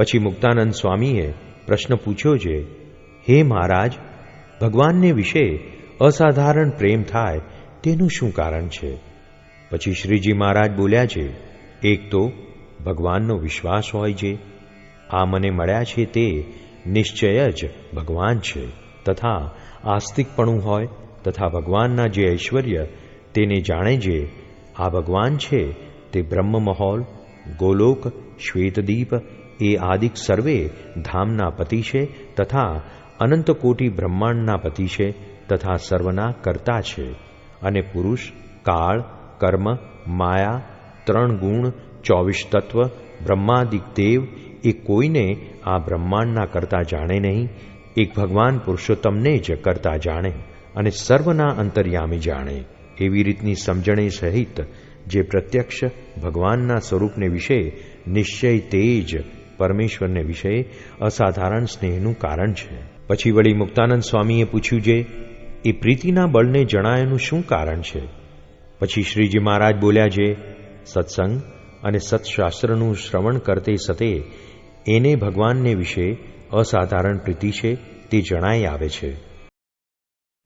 પછી મુક્તાનંદ સ્વામીએ પ્રશ્ન પૂછ્યો છે, હે મહારાજ, ભગવાનને વિશે અસાધારણ પ્રેમ થાય તેનું શું કારણ છે? પછી શ્રીજી મહારાજ બોલ્યા છે, એક તો ભગવાનનો વિશ્વાસ હોય છે. આ મને મળ્યા છે તે નિશ્ચય જ ભગવાન છે. તથા આસ્તિકપણું હોય, તથા ભગવાનના જે ઐશ્વર્ય તેને જાણે છે, આ ભગવાન છે તે બ્રહ્મ મહોલ ગોલોક, શ્વેતદીપ એ આદિક સર્વે ધામના પતિ છે તથા અનંત કોટી બ્રહ્માંડના પતિ છે તથા સર્વના કર્તા છે. અને પુરુષ, કાળ, કર્મ, માયા, ત્રણ ગુણ, ચોવીસ તત્વ, બ્રહ્માદિક દેવ એ કોઈને આ બ્રહ્માંડના કરતા જાણે નહીં. એક ભગવાન પુરુષોત્તમને જ કરતા જાણે અને સર્વના અંતર્યામી જાણે. એવી રીતની સમજણી સહિત જે પ્રત્યક્ષ ભગવાનના સ્વરૂપને વિશે નિશ્ચય તેજ પરમેશ્વરને વિશે અસાધારણ સ્નેહનું કારણ છે. પછી વળી મુક્તાનંદ સ્વામીએ પૂછ્યું જે, એ પ્રીતિના બળને જણાયનું શું કારણ છે? પછી શ્રીજી મહારાજ બોલ્યા જે, સત્સંગ અને સત્શાસ્ત્રનું શ્રવણ કરતે સતે એને ભગવાનને વિશે અસાધારણ પ્રીતિ છે તે જણાઈ આવે છે.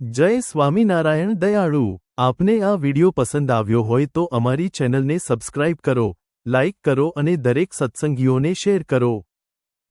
જય સ્વામિનારાયણ દયાળુ. આપને આ વિડિયો પસંદ આવ્યો હોય તો અમારી ચેનલને સબસ્ક્રાઇબ કરો લાઇક કરો અને દરેક સત્સંગીઓને શેર કરો.